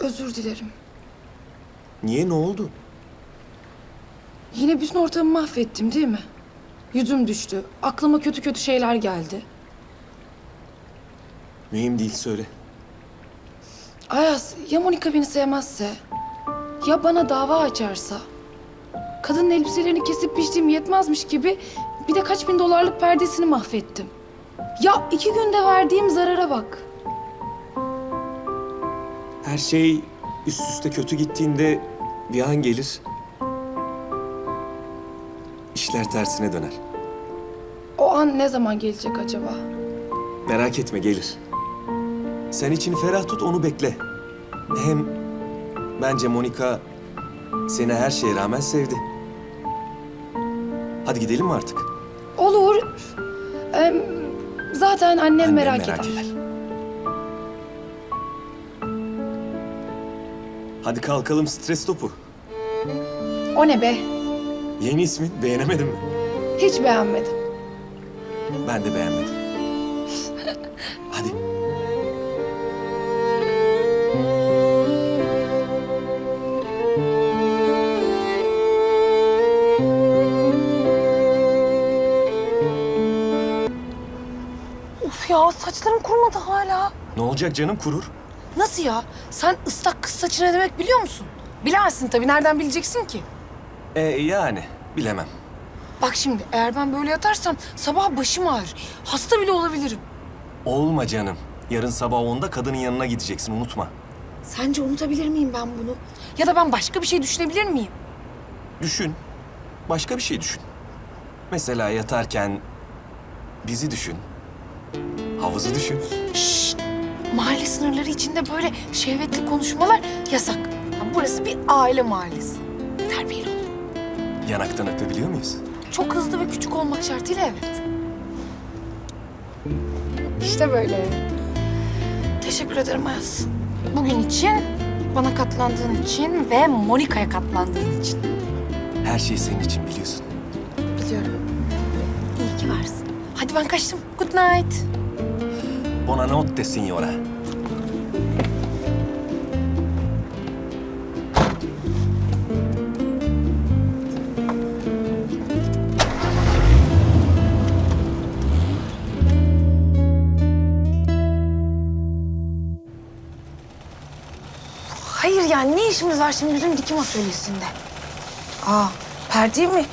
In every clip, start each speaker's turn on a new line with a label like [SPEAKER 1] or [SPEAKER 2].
[SPEAKER 1] Özür dilerim.
[SPEAKER 2] Niye ne oldu?
[SPEAKER 1] Yine bütün ortamı mahvettim değil mi? Yüzüm düştü. Aklıma kötü kötü şeyler geldi.
[SPEAKER 2] Mühim değil söyle.
[SPEAKER 1] Ayaz, ya Monika beni sevmezse? Ya bana dava açarsa? Kadının elbiselerini kesip biçtiğim yetmezmiş gibi bir de kaç bin dolarlık perdesini mahvettim. Ya iki günde verdiğim zarara bak.
[SPEAKER 2] Her şey üst üste kötü gittiğinde bir an gelir. İşler tersine döner.
[SPEAKER 1] O an ne zaman gelecek acaba?
[SPEAKER 2] Merak etme gelir. Sen içini ferah tut onu bekle. Hem bence Monika seni her şeye rağmen sevdi. Hadi gidelim mi artık?
[SPEAKER 1] Olur. Em, zaten annem,
[SPEAKER 2] Annem
[SPEAKER 1] merak,
[SPEAKER 2] merak
[SPEAKER 1] eder.
[SPEAKER 2] eder. Hadi kalkalım stres topu.
[SPEAKER 1] O ne be?
[SPEAKER 2] Yeni ismin beğenemedin mi?
[SPEAKER 1] Hiç beğenmedim.
[SPEAKER 2] Ben de beğenmedim. Hadi.
[SPEAKER 1] Uf ya saçlarım kurumadı hala.
[SPEAKER 2] Ne olacak canım kurur?
[SPEAKER 1] Nasıl ya? Sen ıslak kız saçı ne demek biliyor musun? Bilemezsin tabii. Nereden bileceksin ki?
[SPEAKER 2] E yani bilemem.
[SPEAKER 1] Bak şimdi eğer ben böyle yatarsam sabah başım ağrır. Hasta bile olabilirim.
[SPEAKER 2] Olma canım. Yarın sabah onda kadının yanına gideceksin unutma.
[SPEAKER 1] Sence unutabilir miyim ben bunu? Ya da ben başka bir şey düşünebilir miyim?
[SPEAKER 2] Düşün. Başka bir şey düşün. Mesela yatarken bizi düşün. Havuzu düşün.
[SPEAKER 1] Şşt! Mahalle sınırları içinde böyle şehvetli konuşmalar yasak. Ya burası bir aile mahallesi. Terbiyeli ol.
[SPEAKER 2] Yanaktan öpebiliyor muyuz?
[SPEAKER 1] Çok hızlı ve küçük olmak şartıyla evet. İşte böyle. Teşekkür ederim Ayaz. Bugün için, bana katlandığın için ve Monika'ya katlandığın için.
[SPEAKER 2] Her şey senin için biliyorsun.
[SPEAKER 1] Biliyorum. İyi ki varsın. Hadi ben kaçtım. Good night.
[SPEAKER 2] Buonanotte signora.
[SPEAKER 1] Hayır yani ne işimiz var şimdi bizim dikim atölyesinde? Aa, perdeye mi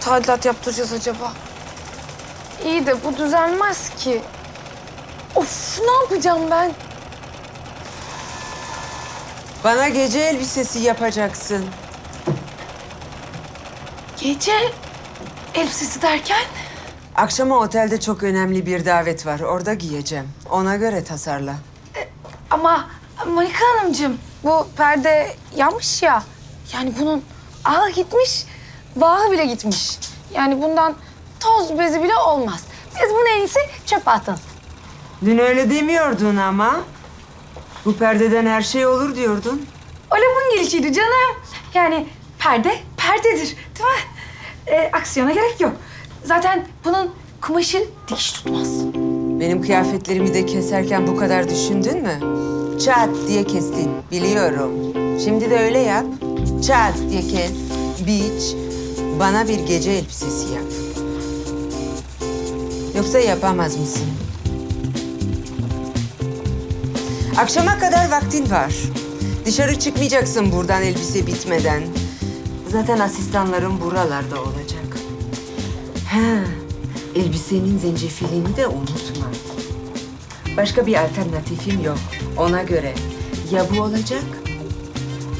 [SPEAKER 1] tadilat yaptıracağız acaba? İyi de bu düzelmez ki. Of ne yapacağım ben?
[SPEAKER 3] Bana gece elbisesi yapacaksın.
[SPEAKER 1] Gece elbisesi derken?
[SPEAKER 3] Akşama otelde çok önemli bir davet var. Orada giyeceğim. Ona göre tasarla.
[SPEAKER 1] Ama Monika Hanımcığım bu perde yanmış ya. Yani bunun ağı gitmiş, bağı bile gitmiş. Yani bundan toz bezi bile olmaz. Biz bunu en iyisi çöpe atalım.
[SPEAKER 3] Dün öyle demiyordun ama. Bu perdeden her şey olur diyordun.
[SPEAKER 1] O lafın gelişiydi canım. Yani perde perdedir değil mi? Ee, aksiyona gerek yok. Zaten bunun kumaşı dikiş tutmaz.
[SPEAKER 3] Benim kıyafetlerimi de keserken bu kadar düşündün mü? Çat diye kestin, biliyorum. Şimdi de öyle yap. Çat diye kes, biç. Bana bir gece elbisesi yap. Yoksa yapamaz mısın? Akşama kadar vaktin var. Dışarı çıkmayacaksın buradan elbise bitmeden. Zaten asistanlarım buralarda olacak. Ha, elbisenin zencefilini de unutma. Başka bir alternatifim yok. Ona göre ya bu olacak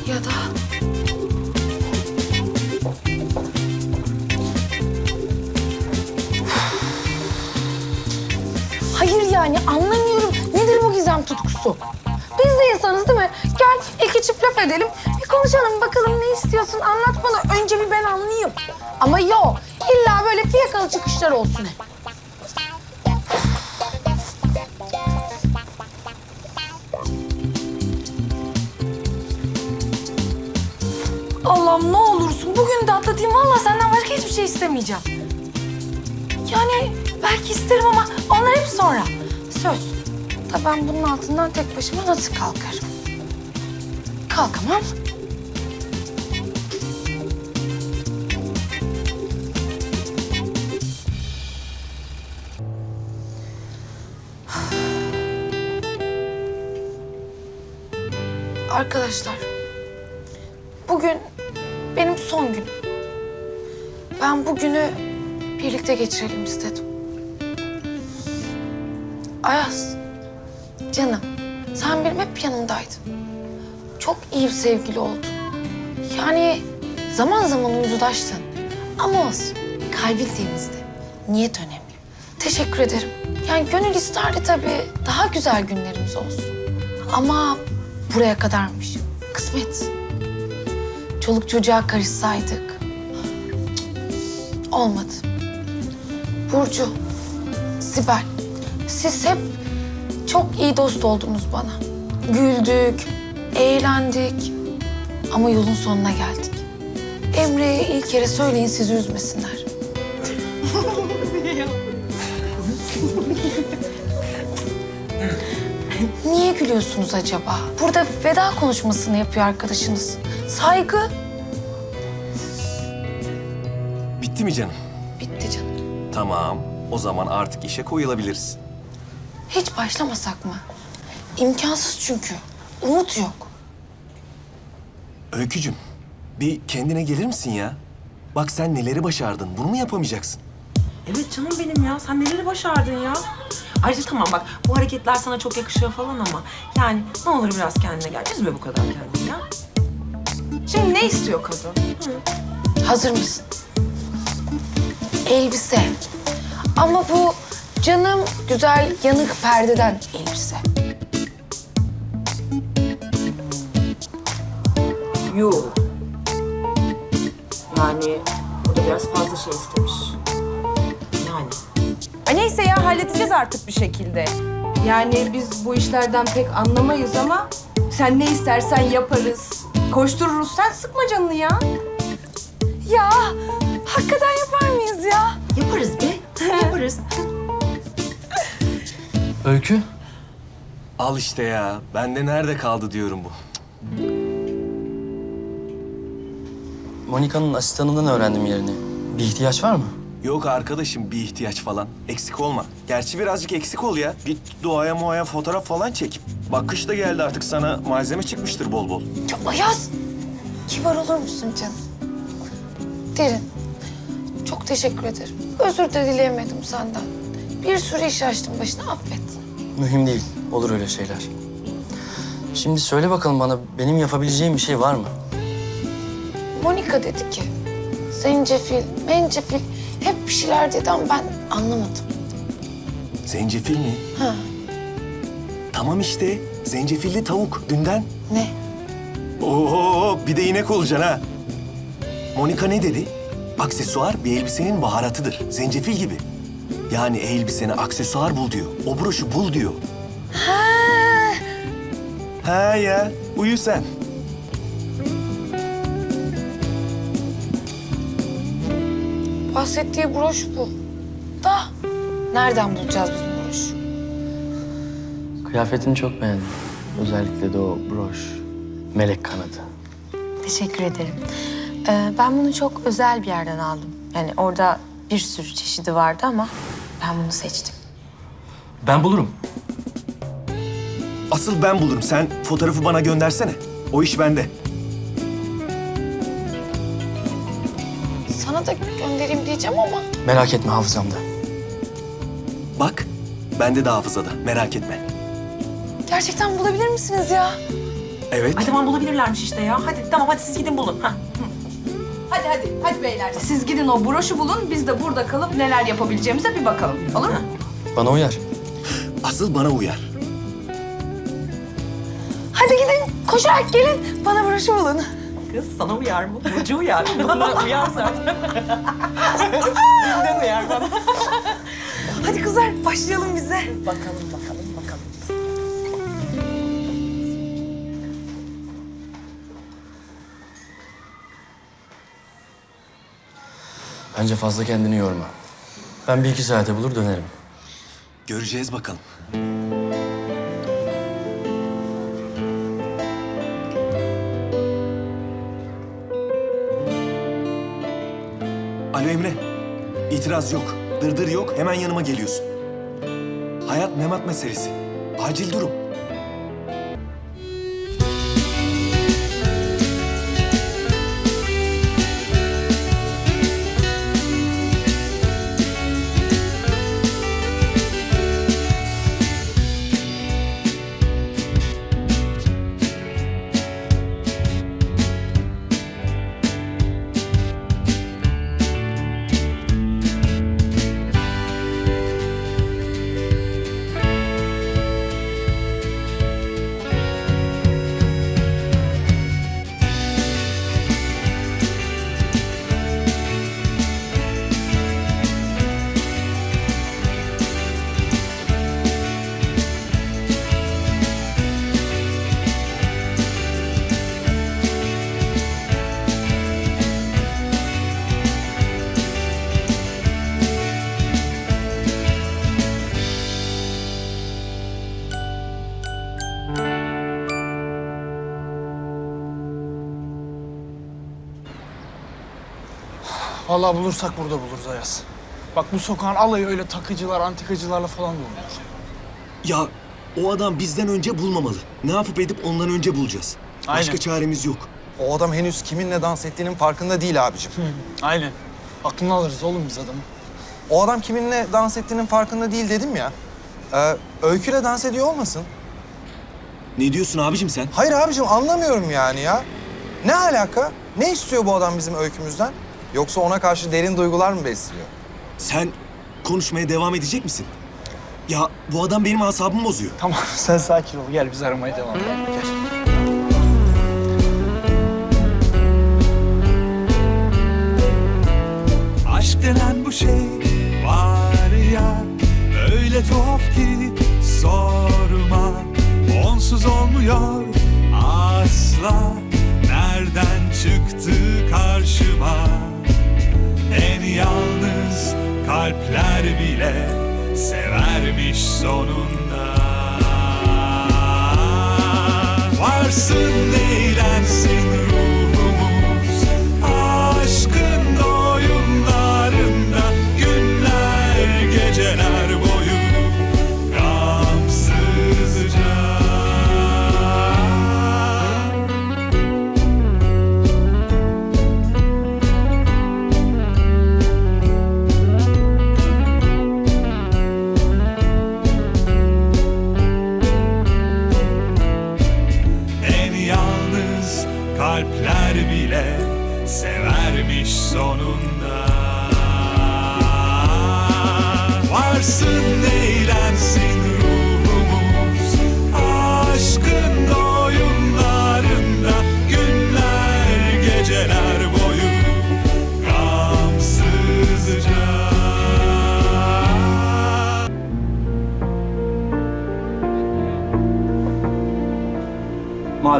[SPEAKER 1] Ya da... Hayır yani anlamıyorum. Gizem tutkusu? Biz de insanız değil mi? Gel iki çift laf edelim. Bir konuşalım bakalım ne istiyorsun anlat bana. Önce bir ben anlayayım. Ama yok. İlla böyle fiyakalı çıkışlar olsun hep. Allah'ım ne olursun bugün de atlatayım. Vallahi senden başka hiçbir şey istemeyeceğim. Yani belki isterim ama onlar hep sonra. Söz. Da ben bunun altından tek başıma nasıl kalkarım? Kalkamam. Arkadaşlar, bugün benim son günüm. Ben bugünü birlikte geçirelim istedim. Ayaz, canım, sen benim hep yanımdaydın. Çok iyi bir sevgili oldun. Yani zaman zaman uyudaştın. Ama olsun, kalbin temizdi. Niyet önemli. Teşekkür ederim. Yani gönül isterdi tabii daha güzel günlerimiz olsun. Ama buraya kadarmış. Kısmet. Çoluk çocuğa karışsaydık. Olmadı. Burcu, Sibel, siz hep çok iyi dost oldunuz bana. Güldük, eğlendik ama yolun sonuna geldik. Emre'ye ilk kere söyleyin sizi üzmesinler. Niye gülüyorsunuz acaba? Burada veda konuşmasını yapıyor arkadaşınız. Saygı.
[SPEAKER 2] Bitti mi canım?
[SPEAKER 1] Bitti canım.
[SPEAKER 2] Tamam. O zaman artık işe koyulabiliriz.
[SPEAKER 1] Hiç başlamasak mı? İmkansız çünkü. Umut yok.
[SPEAKER 2] Öykücüm, bir kendine gelir misin ya? Bak sen neleri başardın. Bunu mu yapamayacaksın?
[SPEAKER 4] Evet canım benim ya. Sen neleri başardın ya? Ayrıca tamam bak bu hareketler sana çok yakışıyor falan ama yani ne olur biraz kendine gel. Üzme bu kadar kendini ya. Şimdi ne istiyor kadın?
[SPEAKER 1] Hazır mısın? Elbise. Ama bu canım güzel yanık perdeden elbise.
[SPEAKER 4] Yok. Yani o da biraz fazla şey istemiş. Yani.
[SPEAKER 5] Ay neyse ya halledeceğiz artık bir şekilde. Yani biz bu işlerden pek anlamayız ama sen ne istersen yaparız. Koştururuz. Sen sıkma canını ya.
[SPEAKER 1] Ya hakikaten yapar mıyız ya?
[SPEAKER 4] Yaparız be. Yaparız.
[SPEAKER 6] Öykü?
[SPEAKER 2] Al işte ya. Bende nerede kaldı diyorum bu.
[SPEAKER 6] Monika'nın asistanından öğrendim yerini. Bir ihtiyaç var mı?
[SPEAKER 2] Yok arkadaşım bir ihtiyaç falan. Eksik olma. Gerçi birazcık eksik ol ya. Bir doğaya muaya fotoğraf falan çek. Bak kış da geldi artık sana malzeme çıkmıştır bol bol.
[SPEAKER 1] Ya Ayaz, kibar olur musun canım? Derin, çok teşekkür ederim. Özür de dileyemedim senden. Bir sürü iş açtım başına, affet.
[SPEAKER 6] Mühim değil. Olur öyle şeyler. Şimdi söyle bakalım bana benim yapabileceğim bir şey var mı?
[SPEAKER 1] Monika dedi ki, zencefil, mencefil hep bir şeyler dedi ama ben anlamadım.
[SPEAKER 2] Zencefil mi?
[SPEAKER 1] Ha,
[SPEAKER 2] Tamam işte. Zencefilli tavuk dünden.
[SPEAKER 1] ne?
[SPEAKER 2] Oo bir de inek olacaksın ha. Monika ne dedi? Aksesuar bir elbisenin baharatıdır. Zencefil gibi. Yani elbisene aksesuar bul diyor. O broşu bul diyor.
[SPEAKER 1] Ha,
[SPEAKER 2] Ha ya uyu sen.
[SPEAKER 1] bahsettiği broş bu. Da nereden bulacağız biz bu broşu?
[SPEAKER 6] Kıyafetini çok beğendim. Özellikle de o broş. Melek kanadı.
[SPEAKER 7] Teşekkür ederim. Ee, ben bunu çok özel bir yerden aldım. Yani orada bir sürü çeşidi vardı ama ben bunu seçtim.
[SPEAKER 6] Ben bulurum.
[SPEAKER 2] Asıl ben bulurum. Sen fotoğrafı bana göndersene. O iş bende.
[SPEAKER 1] Sana da göndereyim diyeceğim ama
[SPEAKER 6] Merak etme hafızamda.
[SPEAKER 2] Bak bende de hafızada. Merak etme.
[SPEAKER 1] gerçekten bulabilir misiniz ya?
[SPEAKER 2] Evet.
[SPEAKER 4] Ay tamam bulabilirlermiş işte ya. Hadi tamam hadi siz gidin bulun. Ha.
[SPEAKER 5] Hadi hadi. Hadi beyler. Siz gidin o broşu bulun. Biz de burada kalıp neler yapabileceğimize bir bakalım. Olur mu?
[SPEAKER 6] Bana uyar.
[SPEAKER 2] Asıl bana uyar.
[SPEAKER 1] Hadi gidin koşarak gelin bana broşu bulun.
[SPEAKER 4] Kız sana uyar mı? Burcu uyar. Bana uyar zaten. Dünden uyar bana.
[SPEAKER 1] Hadi kızlar başlayalım biz de.
[SPEAKER 4] Bakalım bakalım
[SPEAKER 6] Bence fazla kendini yorma. Ben bir iki saate bulur dönerim.
[SPEAKER 2] Göreceğiz bakalım.
[SPEAKER 8] Alo Emre. İtiraz yok. Dırdır yok. Hemen yanıma geliyorsun. Hayat memat meselesi. Acil durum.
[SPEAKER 9] Vallahi bulursak burada buluruz Ayaz. Bak bu sokağın alayı öyle takıcılar, antikacılarla falan doluyor.
[SPEAKER 8] Ya o adam bizden önce bulmamalı. Ne yapıp edip ondan önce bulacağız. Başka
[SPEAKER 9] Aynen.
[SPEAKER 8] çaremiz yok.
[SPEAKER 10] O adam henüz kiminle dans ettiğinin farkında değil abicim.
[SPEAKER 9] Aynen. Aklını alırız oğlum biz adamı.
[SPEAKER 10] O adam kiminle dans ettiğinin farkında değil dedim ya. Ee, öyküyle dans ediyor olmasın?
[SPEAKER 8] Ne diyorsun abicim sen?
[SPEAKER 10] Hayır abicim anlamıyorum yani ya. Ne alaka? Ne istiyor bu adam bizim öykümüzden? Yoksa ona karşı derin duygular mı besliyor?
[SPEAKER 8] Sen konuşmaya devam edecek misin? Ya bu adam benim asabımı bozuyor.
[SPEAKER 9] Tamam sen sakin ol. Gel biz aramaya devam edelim. Gel.
[SPEAKER 2] Aşk denen bu şey var ya Öyle tuhaf ki sorma Onsuz olmuyor asla Nereden çıktı bile Severmiş sonunda. Varsın eğlensin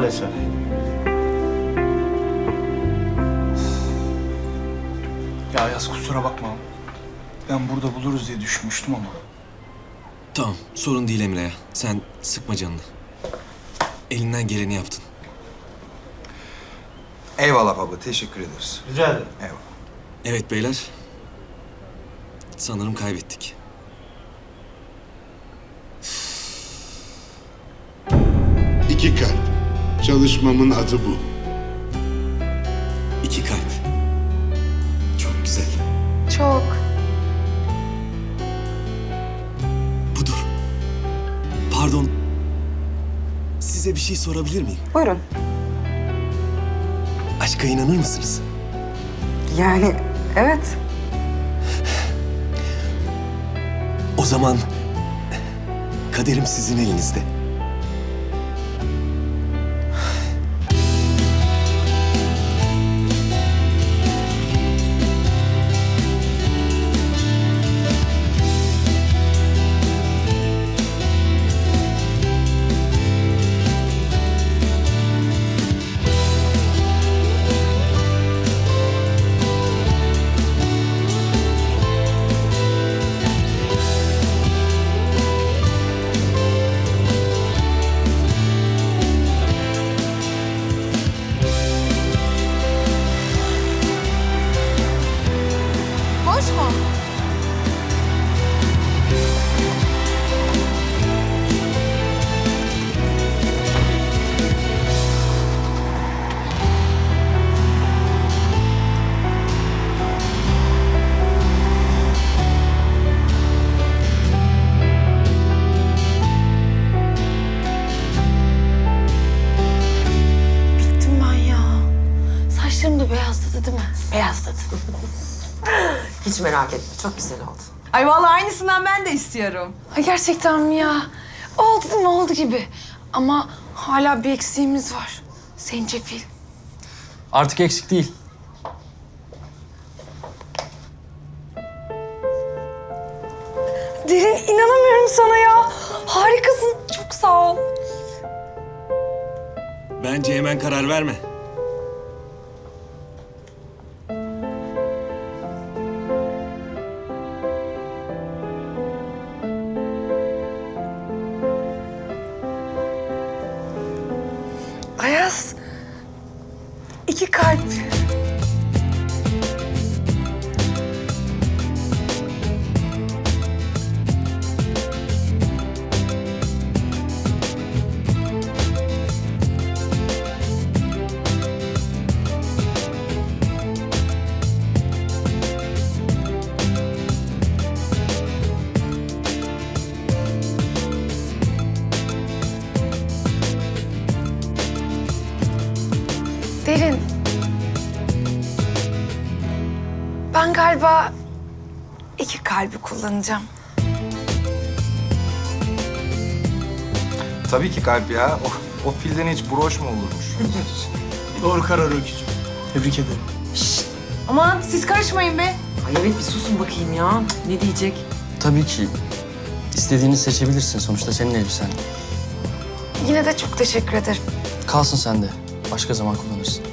[SPEAKER 9] Maalesef. Ya Ayaz kusura bakma. Ben burada buluruz diye düşünmüştüm ama.
[SPEAKER 8] Tamam sorun değil Emre ya. Sen sıkma canını. Elinden geleni yaptın.
[SPEAKER 10] Eyvallah baba, teşekkür ederiz.
[SPEAKER 9] Rica ederim.
[SPEAKER 10] Eyvallah.
[SPEAKER 8] Evet beyler. Sanırım kaybettik.
[SPEAKER 11] İki kalp. Çalışmamın adı bu.
[SPEAKER 8] İki kalp. Çok güzel.
[SPEAKER 1] Çok.
[SPEAKER 8] Budur. Pardon. Size bir şey sorabilir miyim?
[SPEAKER 3] Buyurun.
[SPEAKER 8] Aşka inanır mısınız?
[SPEAKER 3] Yani evet.
[SPEAKER 8] O zaman kaderim sizin elinizde.
[SPEAKER 4] Hiç merak etme. Çok güzel oldu.
[SPEAKER 5] Ay vallahi aynısından ben de istiyorum.
[SPEAKER 1] Ay gerçekten mi ya? Oldu değil mi? Oldu gibi. Ama hala bir eksiğimiz var. Zencefil.
[SPEAKER 6] Artık eksik değil.
[SPEAKER 1] Derin inanamıyorum sana ya. Harikasın. Çok sağ ol.
[SPEAKER 2] Bence hemen karar verme.
[SPEAKER 1] Galiba iki kalbi kullanacağım.
[SPEAKER 10] Tabii ki kalp ya. O, o pilden hiç broş mu olurmuş?
[SPEAKER 9] Doğru karar Öykücüğüm. Tebrik ederim.
[SPEAKER 5] Aman siz karışmayın be.
[SPEAKER 4] Ay evet bir susun bakayım ya. Ne diyecek?
[SPEAKER 6] Tabii ki. İstediğini seçebilirsin. Sonuçta senin elbisen.
[SPEAKER 1] Yine de çok teşekkür ederim.
[SPEAKER 6] Kalsın sende. Başka zaman kullanırsın.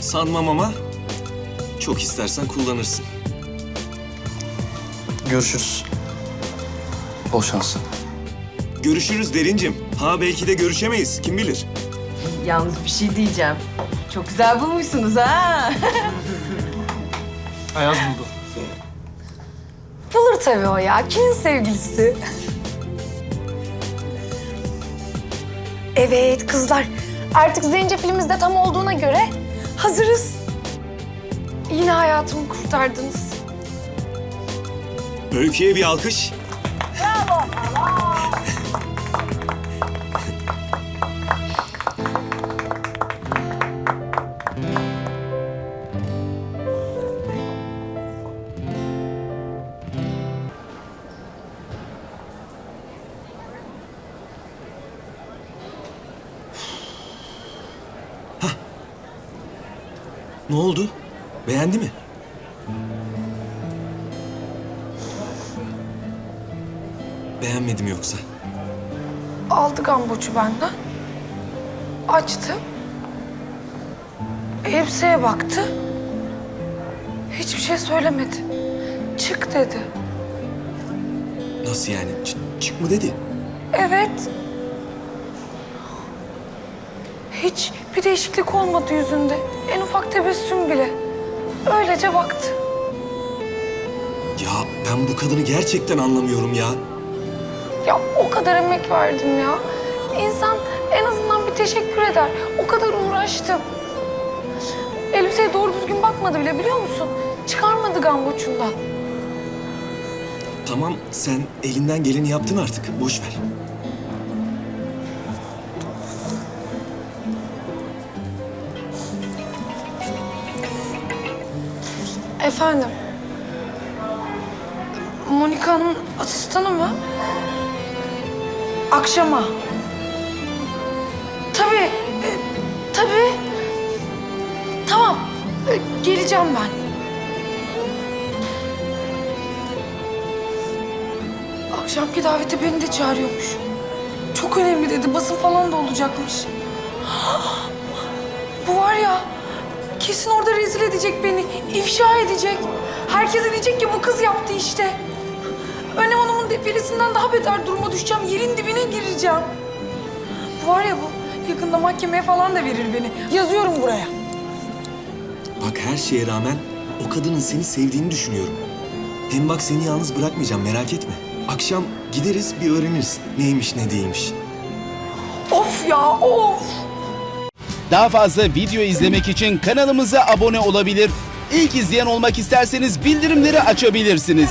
[SPEAKER 2] Sanmam ama çok istersen kullanırsın.
[SPEAKER 6] Görüşürüz. Bol şans.
[SPEAKER 2] Görüşürüz Derincim. Ha belki de görüşemeyiz. Kim bilir?
[SPEAKER 5] Yalnız bir şey diyeceğim. Çok güzel bulmuşsunuz ha.
[SPEAKER 9] Ayaz buldu.
[SPEAKER 1] Bulur tabii o ya. Kimin sevgilisi? Evet kızlar. Artık zencefilimiz de tam olduğuna göre hazırız. Yine hayatımı kurtardınız.
[SPEAKER 2] Öykü'ye bir alkış. Hah. Ne oldu? Beğendi mi?
[SPEAKER 1] Aldı gamboçu benden. Açtı. Elbiseye baktı. Hiçbir şey söylemedi. Çık dedi.
[SPEAKER 2] Nasıl yani? Ç- çık mı dedi?
[SPEAKER 1] Evet. Hiç bir değişiklik olmadı yüzünde. En ufak tebessüm bile. Öylece baktı.
[SPEAKER 2] Ya ben bu kadını gerçekten anlamıyorum ya.
[SPEAKER 1] Ya o kadar emek verdim ya. İnsan en azından bir teşekkür eder. O kadar uğraştım. Elbiseye doğru düzgün bakmadı bile biliyor musun? Çıkarmadı gamboçundan.
[SPEAKER 2] Tamam sen elinden geleni yaptın artık. Boş ver.
[SPEAKER 1] Efendim? Monika'nın asistanı mı? Akşama. Tabii, e, tabii. Tamam, e, geleceğim ben. Akşamki davete beni de çağırıyormuş. Çok önemli dedi, basın falan da olacakmış. Bu var ya, kesin orada rezil edecek beni, ifşa edecek. Herkese diyecek ki bu kız yaptı işte. Defilesinden daha beter duruma düşeceğim, yerin dibine gireceğim. Bu var ya bu, yakında mahkemeye falan da verir beni. Yazıyorum buraya.
[SPEAKER 2] Bak her şeye rağmen o kadının seni sevdiğini düşünüyorum. Hem bak seni yalnız bırakmayacağım merak etme. Akşam gideriz bir öğreniriz neymiş ne değilmiş.
[SPEAKER 1] Of ya, of!
[SPEAKER 12] Daha fazla video izlemek için kanalımıza abone olabilir. İlk izleyen olmak isterseniz bildirimleri açabilirsiniz.